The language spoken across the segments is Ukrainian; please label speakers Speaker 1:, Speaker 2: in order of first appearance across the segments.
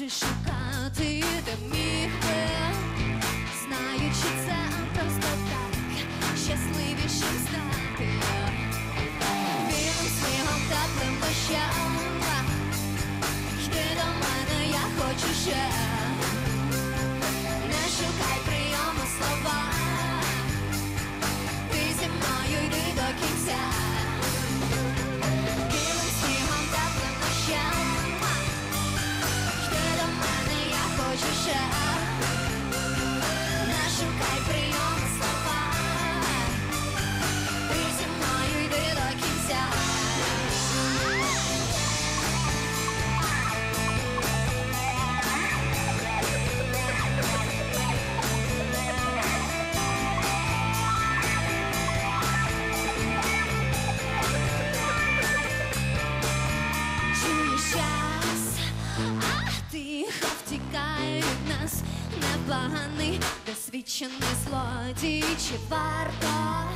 Speaker 1: Хочеш шукати, де міг би, знаючи це просто так, щасливішим стати. Білим снігом теплим дощем Йди до мене, я хочу ще. тікають нас непоганий, досвідчений злодій Чи варто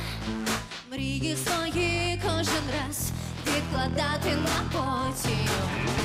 Speaker 1: мрії свої кожен раз відкладати на потім?